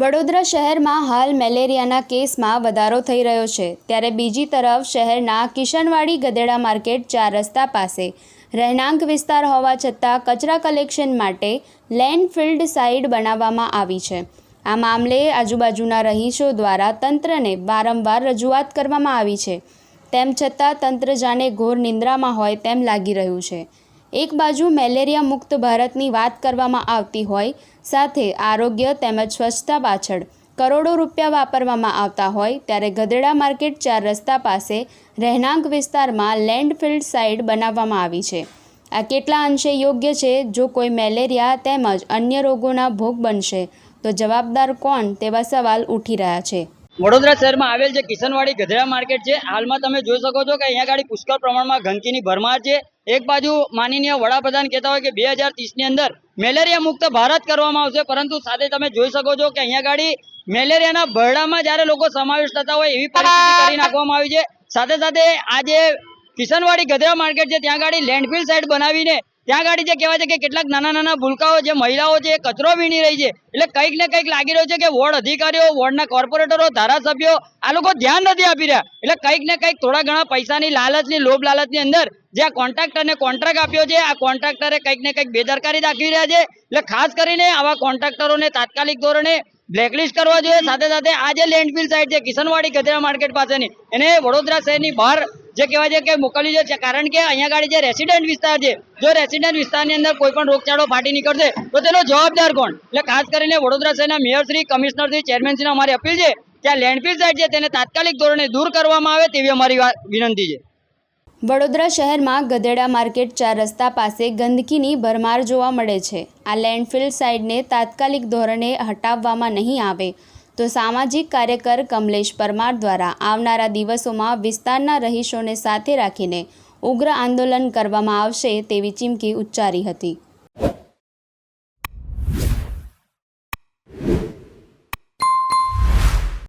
વડોદરા શહેરમાં હાલ મેલેરિયાના કેસમાં વધારો થઈ રહ્યો છે. ત્યારે બીજી તરફ શહેરના કિશનવાડી ગધેડા માર્કેટ ચાર રસ્તા પાસે રહેણાંક વિસ્તાર હોવા છતાં કચરા કલેક્શન માટે લેન્ડફિલ્ડ સાઇડ બનાવવામાં આવી છે. આ મામલે આજુબાજુના રહીશો દ્વારા તંત્રને વારંવાર રજૂઆત કરવામાં આવી છે. તેમ છતાં તંત્ર જાણે ઘોર નિંદ્રામાં હોય તેમ લાગી રહ્યું છે. એક બાજુ મેલેરિયા મુક્ત ભારતની વાત કરવામાં આવતી હોય, સાથે આરોગ્ય તેમજ સ્વચ્છતા પાછળ કરોડો રૂપિયા વાપરવામાં આવતા હોય, ત્યારે ગધેડા માર્કેટ ચાર રસ્તા પાસે રહેણાંક વિસ્તારમાં લેન્ડફિલ્ડ સાઇડ બનાવવામાં આવી છે. આ કેટલા અંશે યોગ્ય છે? જો કોઈ મેલેરિયા તેમજ અન્ય રોગોના ભોગ બનશે, તો જવાબદાર કોણ? તેવા સવાલ ઉઠી રહ્યા છે. વડોદરા શહેરમાં આવેલ જે કિશનવાડી ગધેડા માર્કેટ છે, હાલમાં તમે જોઈ શકો છો કે અહીંયા ગાડી પુષ્કળ પ્રમાણમાં ગંદકીની ભરમાર છે. એક બાજુ માનનીય વડાપ્રધાન કહેતા હોય કે બે હજાર ત્રીસની અંદર મેલેરિયા મુક્ત ભારત કરવામાં આવશે, પરંતુ સાથે તમે જોઈ શકો છો કે અહીંયા ગાડી મેલેરિયાના ભરડામાં જ્યારે લોકો સમાવેશ થતા હોય એવી કરી નાખવામાં આવી છે. સાથે સાથે આજે કિશનવાડી ગધેડા માર્કેટ છે, ત્યાં ગાડી લેન્ડફિલ સાઇડ બનાવીને ત્યાં ગાડી જે કહેવાય છે કે કેટલાક નાના નાના ભૂલકાઓ જે મહિલાઓ છે એ કચરો વીણી રહી છે. એટલે કંઈક ને કંઈક લાગી રહ્યું છે કે વોર્ડ અધિકારીઓ, વોર્ડના કોર્પોરેટરો, ધારાસભ્યો આ લોકો ધ્યાન નથી આપી રહ્યા. એટલે કંઈક ને કંઈક થોડા ઘણા પૈસાની લાલચની, લોભ લાલચની અંદર જે આ કોન્ટ્રાક્ટરને કોન્ટ્રાક્ટ આપ્યો છે, આ કોન્ટ્રાક્ટરે કંઈક ને કંઈક બેદરકારી દાખવી રહ્યા છે. એટલે ખાસ કરીને આવા કોન્ટ્રાક્ટરોને તાત્કાલિક ધોરણે બ્લેકલિસ્ટ કરવા જોઈએ. સાથે સાથે આ જે લેન્ડફિલ સાઇટ છે, કિશનવાડી ગધેરા માર્કેટ પાસેની, એને વડોદરા શહેરની બહાર જે કહેવાય છે કે મોકલવી છે. કારણ કે અહીંયા ગાડી જે રેસિડેન્ટ વિસ્તાર છે, જો રેસિડેન્ટ વિસ્તારની અંદર કોઈ પણ રોગચાળો ફાટી નીકળશે, તો તેનો જવાબદાર કોણ? એટલે ખાસ કરીને વડોદરા શહેરના મેયરશ્રી કમિશનરશ્રી ચેરમેનશ્રીને અમારી અપીલ છે આ લેન્ડફિલ સાઇટ છે તેને તાત્કાલિક ધોરણે દૂર કરવામાં આવે તેવી અમારી વિનંતી છે. વડોદરા શહેરમાં ગધેડા માર્કેટ ચાર રસ્તા પાસે ગંદકીની ભરમાર જોવા મળે છે. આ લેન્ડફિલ સાઇડને તાત્કાલિક ધોરણે હટાવવામાં નહીં આવે. તો સામાજિક કાર્યકર કમલેશ પરમાર દ્વારા આવનારા દિવસોમાં વિસ્તારના રહીશોને સાથે રાખીને ઉગ્ર આંદોલન કરવામાં આવશે તેવી ચીમકી ઉચ્ચારી હતી.